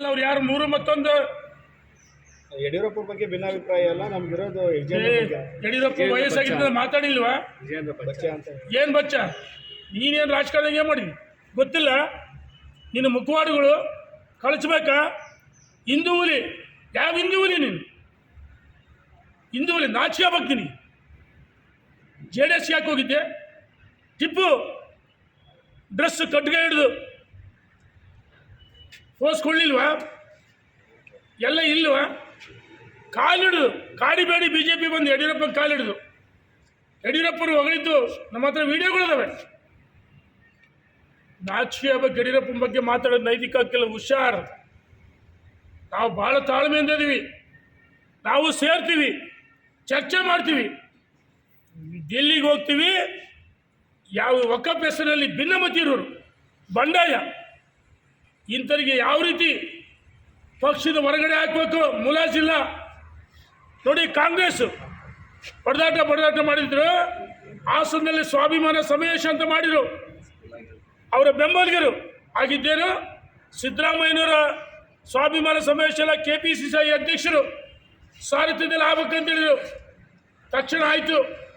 ಅವ್ರು ಯಾರು ನೂರು ಮತ್ತೊಂದು? ಯಡಿಯೂರಪ್ಪ ಬಗ್ಗೆ ಭಿನ್ನಾಭಿಪ್ರಾಯ ಅಲ್ಲ ನಮ್ಗಿರೋದು ಏ, ಯಡಿಯೂರಪ್ಪ ವಯಸ್ಸಾಗಿದ್ದ ಮಾತಾಡಿಲ್ವಾ? ಏನ್ ಬಚ್ಚ ಅಂತ. ಏನು ಬಚ್ಚ? ನೀನೇನು ರಾಜಕಾರಣ ಏನು ಮಾಡಿದ್ವಿ ಗೊತ್ತಿಲ್ಲ? ನಿನ್ನ ಮುಖವಾಡಗಳು ಕಳಿಸ್ಬೇಕಾ ಹಿಂದೂ ಹುಲಿ. ಯಾವ ಹಿಂದೂ ಹುಲಿ ನೀನು? ಹಿಂದೂ ಹುಲಿ ನಾಚಿಕೆ ಬರ್ತೀನಿ ಜೆ ಡಿ ಎಸ್ ಯಾಕೆ ಹೋಗಿದ್ದೆ? ಟಿಪ್ಪು ಡ್ರೆಸ್ ಕಟ್ಗೆ ಹಿಡಿದು ಹೋಸ್ಕೊಳ್ಳಿಲ್ವಾ ಎಲ್ಲ ಇಲ್ವಾ? ಕಾಲಿಡಿದು. ಕಾಡಿಬೇಡಿ ಬಿ ಜೆ ಪಿ ಬಂದು ಯಡಿಯೂರಪ್ಪ ಕಾಲಿಡಿದು. ಯಡಿಯೂರಪ್ಪರು ಹೊಗಳಿದ್ದು ನಮ್ಮ ಹತ್ರ ವಿಡಿಯೋಗಳಿದಾವೆ. ನಾಚಿಕೆ ಬಗ್ಗೆ ಯಡಿಯೂರಪ್ಪನ ಬಗ್ಗೆ ಮಾತಾಡೋದು ನೈತಿಕ ಕೆಲವು ಹುಷಾರ್. ನಾವು ಭಾಳ ತಾಳ್ಮೆಯಿಂದ ಇದೀವಿ. ನಾವು ಸೇರ್ತೀವಿ. ಚರ್ಚೆ ಮಾಡ್ತೀವಿ. ಡೆಲ್ಲಿಗೆ ಹೋಗ್ತೀವಿ. ಯಾವ ಒಕ್ಕಪ್ಪ ಹೆಸರಲ್ಲಿ ಭಿನ್ನಮತಿ ಇರೋರು. ಬಂಡಾಯ. ಇಂಥವ್ರಿಗೆ ಯಾವ ರೀತಿ ಪಕ್ಷದ ಹೊರಗಡೆ ಹಾಕಬೇಕು? ಮುಲಾಜಿಲ್ಲ. ನೋಡಿ, ಕಾಂಗ್ರೆಸ್ ಹೊಡೆದಾಟ ಬಡದಾಟ ಮಾಡಿದ್ರು. ಹಾಸನದಲ್ಲಿ ಸ್ವಾಭಿಮಾನ ಸಮಾವೇಶ ಅಂತ ಮಾಡಿದ್ರು. ಅವರ ಬೆಂಬಲಿಗರು ಆಗಿದ್ದೇನು? ಸಿದ್ದರಾಮಯ್ಯನವರ ಸ್ವಾಭಿಮಾನ ಸಮಾವೇಶ ಎಲ್ಲ ಕೆ ಪಿ ಸಿ ಸಿ ಅಧ್ಯಕ್ಷರು. ಸಾರಥ್ಯದಲ್ಲಿ ಆಗ್ಬೇಕಂತ ಹೇಳಿದರು. ತಕ್ಷಣ ಆಯಿತು.